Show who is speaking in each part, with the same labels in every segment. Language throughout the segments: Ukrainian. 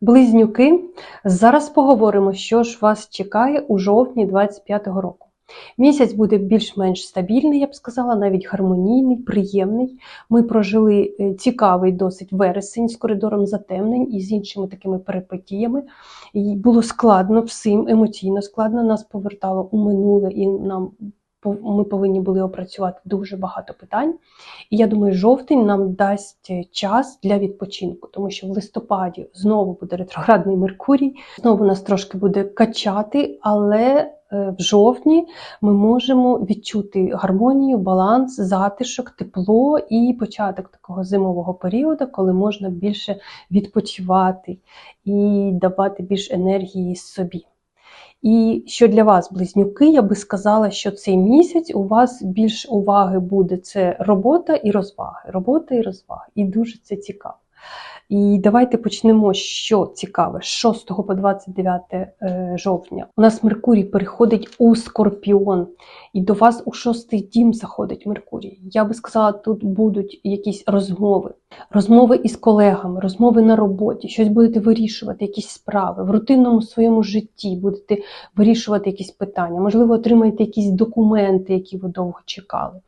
Speaker 1: Близнюки, зараз поговоримо, що ж вас чекає у жовтні 25-го року. Місяць буде більш-менш стабільний, я б сказала, навіть гармонійний, приємний. Ми прожили е, цікавий досить вересень з коридором затемнень і з іншими такими перипетіями. І було складно всім, емоційно складно. Нас повертало у минуле, і нам ми повинні були опрацювати дуже багато питань. І я думаю, жовтень нам дасть е, час для відпочинку, тому що в листопаді знову буде ретроградний Меркурій, знову нас трошки буде качати, але е, в жовтні ми можемо відчути гармонію, баланс, затишок, тепло і початок такого зимового періоду, коли можна більше відпочивати і давати більш енергії собі. І що для вас, близнюки, я би сказала, що цей місяць у вас більш уваги буде це робота і розваги. Робота і розваги. І дуже це цікаво. І давайте почнемо, що цікаве, з 6 по 29 е, жовтня. У нас Меркурій переходить у Скорпіон, і до вас у шостий дім заходить Меркурій. Я би сказала, тут будуть якісь розмови, розмови із колегами, розмови на роботі, щось будете вирішувати, якісь справи в рутинному своєму житті будете вирішувати якісь питання. Можливо, отримаєте якісь документи, які ви довго чекали.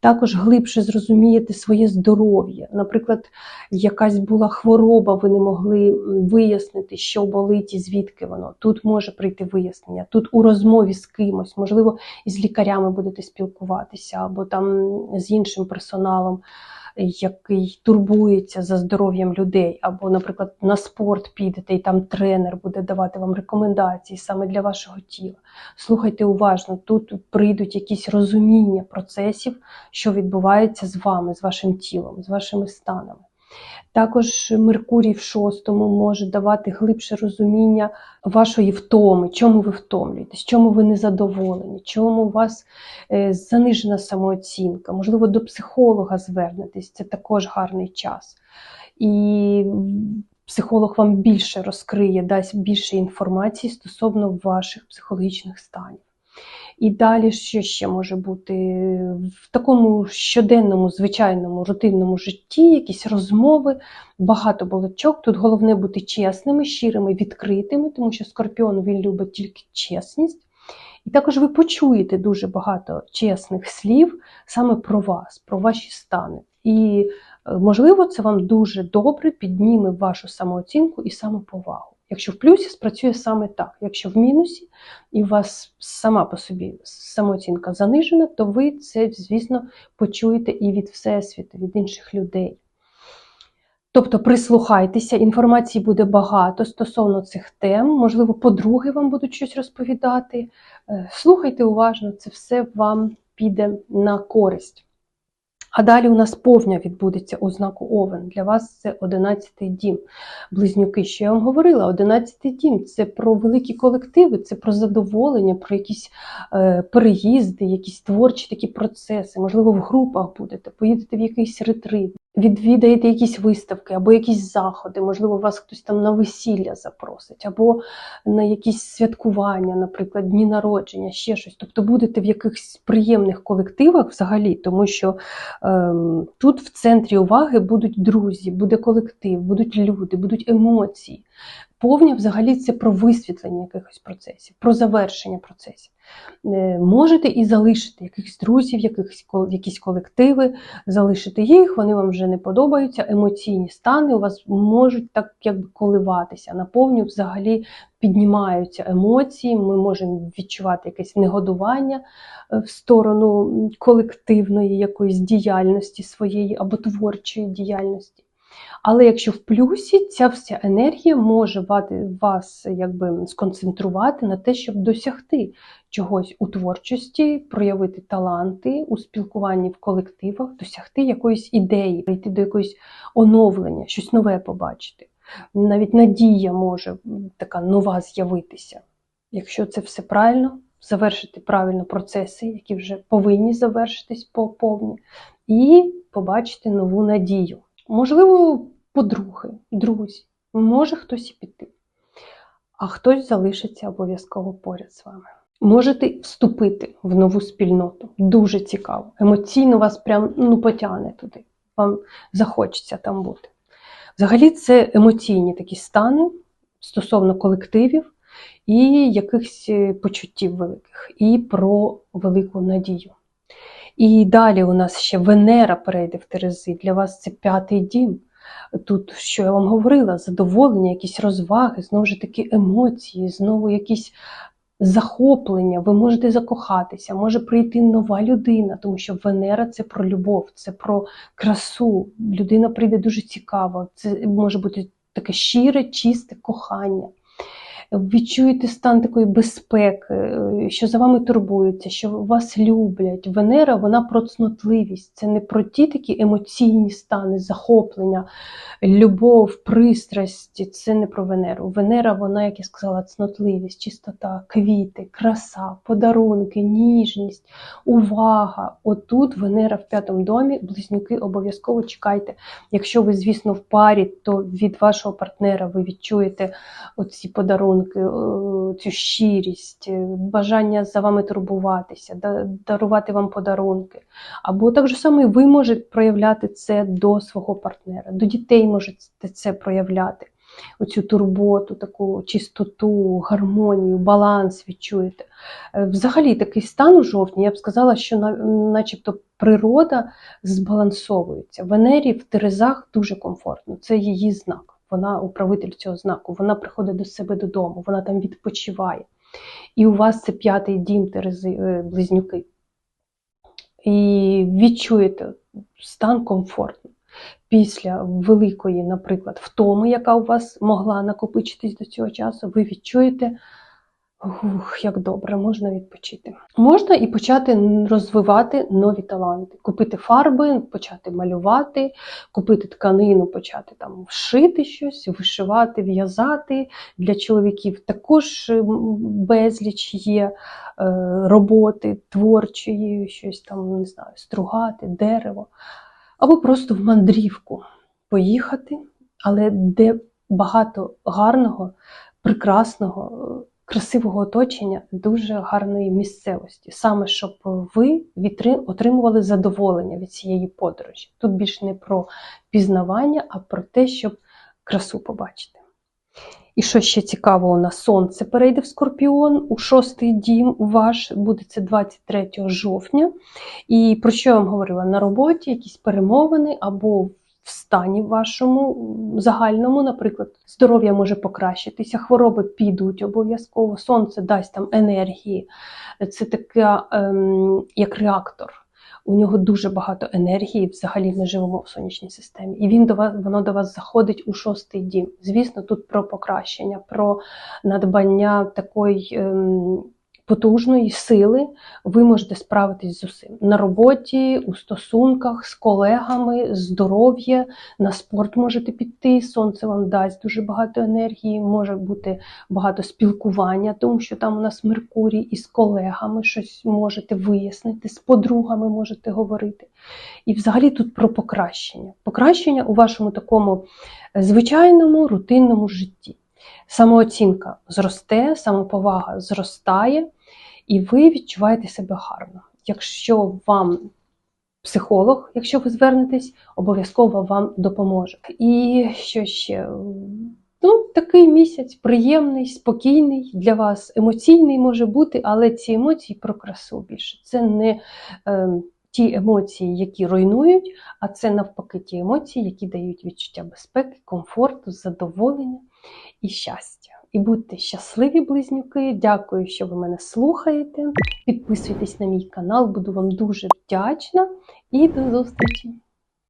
Speaker 1: Також глибше зрозумієте своє здоров'я. Наприклад, якась була хвороба, ви не могли вияснити, що болить і звідки воно. Тут може прийти вияснення. Тут у розмові з кимось, можливо, із лікарями будете спілкуватися, або там з іншим персоналом, який турбується за здоров'ям людей, або, наприклад, на спорт підете, і там тренер буде давати вам рекомендації саме для вашого тіла. Слухайте уважно, тут прийдуть якісь розуміння процесів, що відбувається з вами, з вашим тілом, з вашими станами. Також Меркурій в шостому може давати глибше розуміння вашої втоми, чому ви втомлюєтесь, чому ви незадоволені, чому у вас е, занижена самооцінка, можливо, до психолога звернетесь, це також гарний час. І психолог вам більше розкриє, дасть більше інформації стосовно ваших психологічних станів. І далі що ще може бути в такому щоденному, звичайному, рутинному житті, якісь розмови, багато балачок. Тут головне бути чесними, щирими, відкритими, тому що скорпіон він любить тільки чесність. І також ви почуєте дуже багато чесних слів саме про вас, про ваші стани. І е, можливо, це вам дуже добре підніме вашу самооцінку і самоповагу. Якщо в плюсі спрацює саме так. Якщо в мінусі і у вас сама по собі самооцінка занижена, то ви це, звісно, почуєте і від Всесвіту, від інших людей. Тобто прислухайтеся, інформації буде багато стосовно цих тем, можливо, подруги вам будуть щось розповідати. Е, Слухайте уважно, це все вам піде на користь. А далі у нас повня відбудеться у знаку Овен. Для вас це 11-й дім. Близнюки, що я вам говорила, 11-й дім це про великі колективи, це про задоволення, про якісь е, переїзди, якісь творчі такі процеси. Можливо, в групах будете, поїдете в якийсь ретрит, відвідаєте якісь виставки або якісь заходи. Можливо, вас хтось там на весілля запросить, або на якісь святкування, наприклад, дні народження, ще щось. Тобто будете в якихось приємних колективах взагалі, тому що ем, тут в центрі уваги будуть друзі, буде колектив, будуть люди, будуть емоції. Повня взагалі це про висвітлення якихось процесів, про завершення процесів. Е, Можете і залишити якихось друзів, якихось, якісь колективи, залишити їх, вони вам вже не подобаються, емоційні стани у вас можуть так якби коливатися. На повню взагалі піднімаються емоції, ми можемо відчувати якесь негодування е, в сторону колективної якоїсь діяльності своєї або творчої діяльності. Але якщо в плюсі, ця вся енергія може вас якби сконцентрувати на те, щоб досягти чогось у творчості, проявити таланти у спілкуванні в колективах, досягти якоїсь ідеї, прийти до якогось оновлення, щось нове побачити. Навіть надія може така нова з'явитися. Якщо це все правильно, завершити правильно процеси, які вже повинні завершитись по повні, і побачити нову надію. Можливо, подруги, друзі, може хтось і піти, а хтось залишиться обов'язково поряд з вами. Можете вступити в нову спільноту. Дуже цікаво. Емоційно вас прям ну, потягне туди. Вам захочеться там бути. Взагалі, це емоційні такі стани, стосовно колективів і якихось е, почуттів великих, і про велику надію. І далі у нас ще Венера перейде в Терези. Для вас це п'ятий дім. Тут, що я вам говорила, задоволення, якісь розваги, знову ж таки емоції, знову якісь захоплення. Ви можете закохатися, може прийти нова людина, тому що Венера це про любов, це про красу. Людина прийде дуже цікаво. Це може бути таке щире, чисте кохання. Відчуєте стан такої безпеки, е, що за вами турбуються, що вас люблять. Венера вона про цнотливість. Це не про ті такі емоційні стани, захоплення, любов, пристрасть. Це не про Венеру. Венера, вона, як я сказала, цнотливість, чистота, квіти, краса, подарунки, ніжність, увага. Отут Венера в п'ятому домі, близнюки обов'язково чекайте. Якщо ви, звісно, в парі, то від вашого партнера ви відчуєте оці подарунки, е, цю щирість, е, бажання за вами турбуватися, дарувати вам подарунки. Або так же само і ви можете проявляти це до свого партнера, до дітей можете це проявляти. Оцю турботу, таку чистоту, гармонію, баланс відчуєте. Е, Взагалі такий стан у жовтні, я б сказала, що начебто природа збалансовується. Венері в Терезах дуже комфортно, це її знак. Вона управитель цього знаку, вона приходить до себе додому, вона там відпочиває. І у вас це п'ятий дім Терези, е, близнюки. І відчуєте стан комфортно. Після великої, наприклад, втоми, яка у вас могла накопичитись до цього часу, ви відчуєте, ух, як добре, можна відпочити. Можна і почати розвивати нові таланти, купити фарби, почати малювати, купити тканину, почати там шити щось, вишивати, в'язати. Для чоловіків також безліч є е, роботи творчої, щось там, не знаю, стругати, дерево. Або просто в мандрівку поїхати, але де багато гарного, прекрасного, е, красивого оточення, дуже гарної місцевості, саме щоб ви отримували задоволення від цієї подорожі. Тут більше не про пізнавання, а про те, щоб красу побачити. І що ще цікаво, у нас сонце перейде в Скорпіон у шостий дім ваш, буде це 23 жовтня. І про що я вам говорила? На роботі якісь перемовини або в стані вашому загальному, наприклад, здоров'я може покращитися, хвороби підуть обов'язково, сонце дасть там енергії. Це таке, ем, як реактор. У нього дуже багато енергії. Взагалі ми живемо в сонячній системі, і він до вас воно до вас заходить у шостий дім. Звісно, тут про покращення, про надбання такої ем, потужної сили. Ви можете справитись з усім на роботі, у стосунках з колегами, здоров'я, на спорт можете піти. Сонце вам дасть дуже багато енергії, може бути багато спілкування, тому що там у нас Меркурій і з колегами щось можете вияснити, з подругами можете говорити. І взагалі тут про покращення. Покращення у вашому такому звичайному рутинному житті. Самооцінка зросте, самоповага зростає, і ви відчуваєте себе гарно. Якщо вам психолог, якщо ви звернетесь, обов'язково вам допоможе. І що ще? Ну, такий місяць приємний, спокійний для вас, емоційний може бути, але ці емоції про красу більше. Це не е, ті емоції, які руйнують, а це навпаки ті емоції, які дають відчуття безпеки, комфорту, задоволення і щастя. І будьте щасливі, близнюки. Дякую, що ви мене слухаєте. Підписуйтесь на мій канал, буду вам дуже вдячна. І до зустрічі!